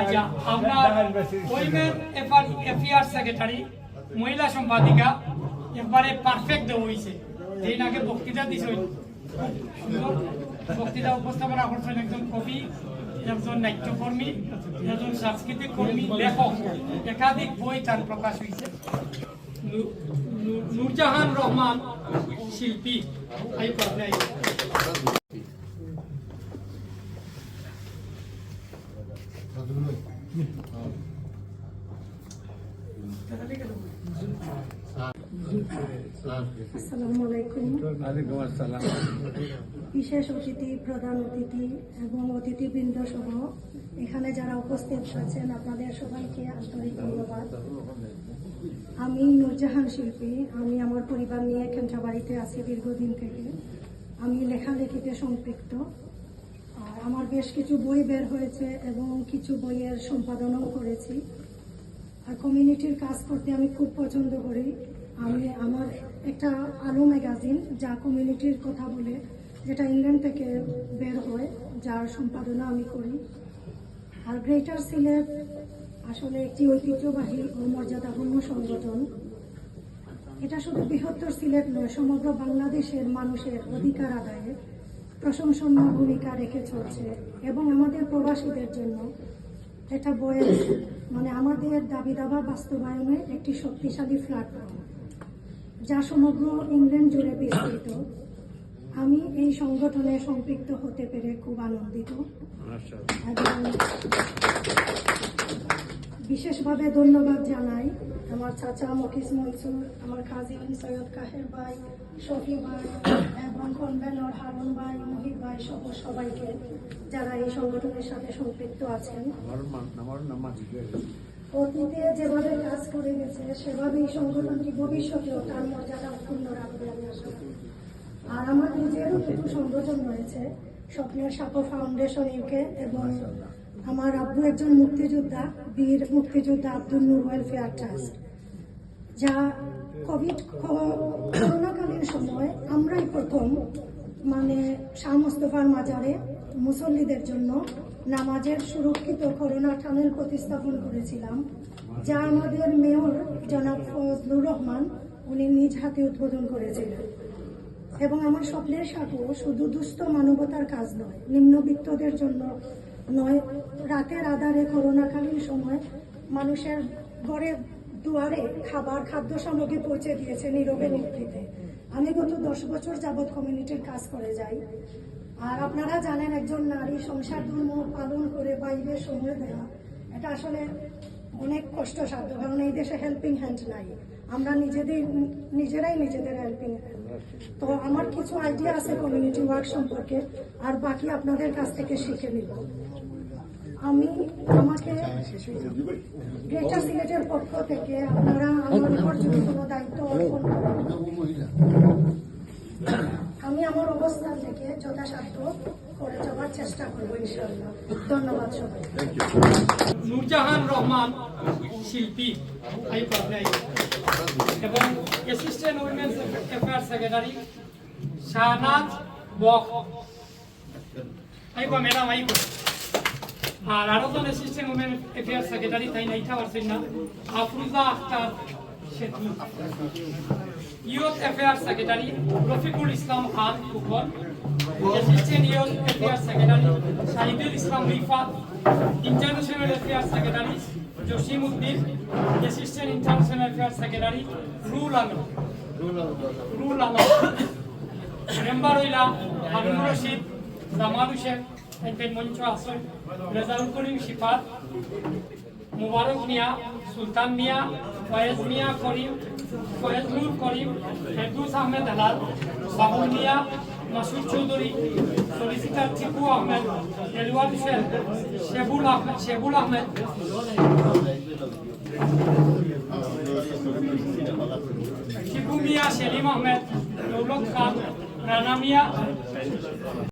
আচ্ছা মহিলা সম্পাদিকা, একবারে পারফেক্ট দেওয়া হয়েছে যেই নাকি বক্তৃতা দিছে বক্তৃতা উপস্থাপনা করছেন একজন কবি, একজন নাট্যকর্মী, একজন সাংস্কৃতিক কর্মী, লেখক, একাধিক বই তার প্রকাশ হয়েছে নূরজাহান রহমান শিল্পী বিশেষ অতিথি, প্রধান অতিথি এবং অতিথিবৃন্দ সহ এখানে যারা উপস্থিত আছেন, আপনাদের সবাইকে আন্তরিক ধন্যবাদ। আমি নূরজাহান শিল্পী। আমি আমার পরিবার নিয়ে খেন্টাবাড়িতে আছি দীর্ঘদিন থেকে। আমি লেখালেখিতে সম্পৃক্ত। আর আমার বেশ কিছু বই বের হয়েছে এবং কিছু বইয়ের সম্পাদনাও করেছি। আর কমিউনিটির কাজ করতে আমি খুব পছন্দ করি। আমি আমার একটা আলো ম্যাগাজিন যা কমিউনিটির কথা বলে, যেটা ইংল্যান্ড থেকে বের হয়, যার সম্পাদনা আমি করি। আর গ্রেটার সিলেট আসলে একটি ঐতিহ্যবাহী ও মর্যাদাপূর্ণ সংগঠন। এটা শুধু বৃহত্তর সিলেট নয়, সমগ্র বাংলাদেশের মানুষের অধিকার আদায়ে। প্রশংসনীয় ভূমিকা রেখে চলছে এবং আমাদের প্রবাসীদের জন্য এটা বয়েস মানে আমাদের দাবি দাবা বাস্তবায়নের একটি শক্তিশালী প্ল্যাটফর্ম যা সমগ্র ইংল্যান্ড জুড়ে বিস্তৃত। আমি এই সংগঠনে সম্পৃক্ত হতে পেরে খুব আনন্দিত। বিশেষভাবে ধন্যবাদ জানাই আমার চাচা মকিস মনসুর, আমার কাজিন সৈয়দ কাহের ভাই, শফি ভাই কনভেনর হারুন ভাই মহিত ভাই সহ সবাইকে যারা এই সংগঠনের সাথে সম্পৃক্ত আছেন। অতীতে যেভাবে কাজ করে গেছে সেভাবে এই সংগঠনটি ভবিষ্যতেও তার মর্যাদা অক্ষুণ্ণ রাখবে আমি আশা। আর আমার নিজেরও কিছু সংগঠন রয়েছে স্বপ্নের সাপো ফাউন্ডেশন ইউকে এবং আমার আব্বু একজন মুক্তিযোদ্ধা বীর মুক্তিযোদ্ধা আব্দুল নূর ওয়েলফেয়ার ট্রাস্ট যা কোভিড করোনাকালীন সময় আমরাই প্রথম মানে শাহ মুস্তফার মাজারে মুসল্লিদের জন্য নামাজের সুরক্ষিত করোনা টানেল প্রতিস্থাপন করেছিলাম, যা আমাদের মেয়র জনাব ফজলুর রহমান উনি নিজ হাতে উদ্বোধন করেছিলেন। এবং আমার স্বপ্নের সাথে শুধু দুস্থ মানবতার কাজ নয়, নিম্নবিত্তদের জন্য নয়, রাতের আধারে করোনাকালীন সময় মানুষের ঘরে দুয়ারে খাবার খাদ্য সামগ্রী পৌঁছে দিয়েছে নীরবে নিভৃতে আমি গত দশ বছর যাবৎ কমিউনিটির কাজ করে যাই। আর আপনারা জানেন একজন নারী সংসার ধর্ম পালন করে বাইরে সময় দেওয়া এটা আসলে অনেক কষ্টসাধ্য, কারণ এই দেশে হেল্পিং হ্যান্ড নাই। আমরা নিজেদের, নিজেরাই নিজেদের হেল্পিং হ্যান্ড তো আমার কিছু আইডিয়া আছে কমিউনিটি ওয়ার্ক সম্পর্কে, আর বাকি আপনাদের কাছ থেকে শিখে নিব। আমি আমাকে গ্রেটার সিলেটের পক্ষ থেকে আপনারা আমার উপর যদি কোনো দায়িত্ব অর্পণ আমি আমার অবস্থান থেকে যথাসাধ্য করে যাওয়ার চেষ্টা করব, ইনশাআল্লাহ। ধন্যবাদ সবাই নূরজাহান রহমান শিল্পী এবং assistant women's affair secretary Shahnaz বক আইবা ম্যাডাম আইব আর আরও জন অ্যাসিস্ট্যান্ট উইমেন অ্যাফেয়ার সেক্রেটারি তাই নাইটা পারছেন না। Afroza Akhtar শেখি youth affair secretary Rafiqul Islam Khan Phukan assistant youth affair secretary Shahidul Islam Rifat. International affair secretary Jasim Uddin. Assistant international affair secretary rule Alam. Rule Alam. Member হইলা হারুন রশিদ, জামাল হুসেন। একজন মঞ্চ আসন রেজাউল করিম শিফাত, মুবারক মিয়া, সুলতান মিয়া, ফয়েজ মিয়া করিম, ফয়েজ নূর করিম, ফেরদুস আহমেদ হেলাল, বাবুল মিয়া, মাসুদ চৌধুরী সলিসিটার টিপু আহমেদ এলওয়ার হোসেন শেবুল আহমেদ শেবুল আহমেদ। টিপু মিয়া, সেলিম আহমেদ, দৌলত খান, রানা মিয়া।